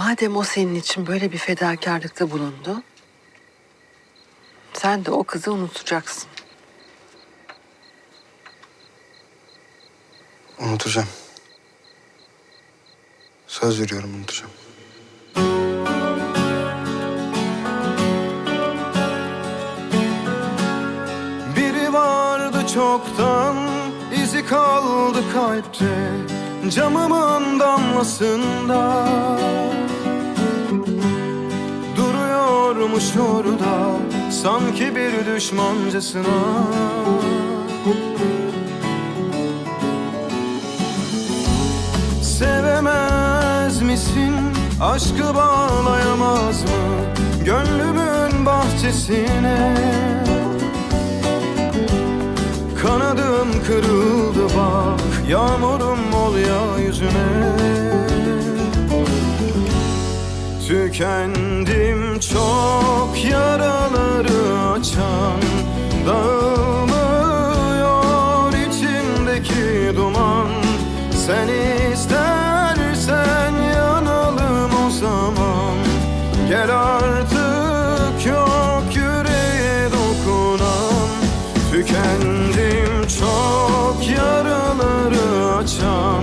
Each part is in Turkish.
Madem o senin için böyle bir fedakarlıkta bulundu, sen de o kızı unutacaksın. Unutacağım. Söz veriyorum unutacağım. Biri vardı çoktan izi kaldı kalpte Camımın damlasında Duruyormuş orada sanki bir düşmancasına Sevemez misin? Aşkı bağlayamaz mı? Gönlümün bahçesine Kanadım kırıldı bak Yağmurum ol ya yüzüme Tükendim çok yaraları açan Dağılmıyor içimdeki duman. Sen istersen yanalım o zaman. Gel artık yok yüreğe dokunan. Tükendim çok yaraları açan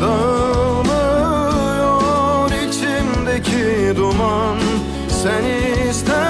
Dağılmıyor Sen istersen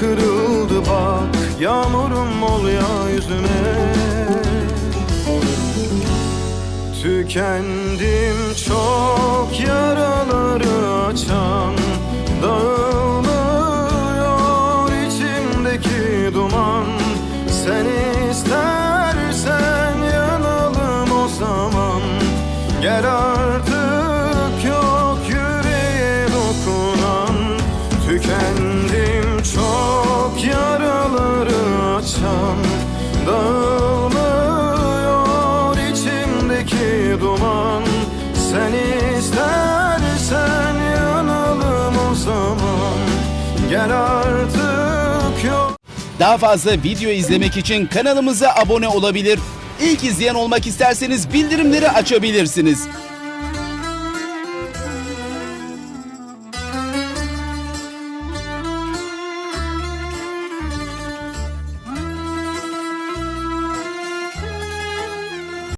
kırıldı bak Yağmurum ol ya yüzüme Tükendim çok yaraları açan duman Sen istersen yanalım o zaman Gel artık yok Daha fazla video izlemek için kanalımıza abone olabilir. İlk izleyen olmak isterseniz bildirimleri açabilirsiniz.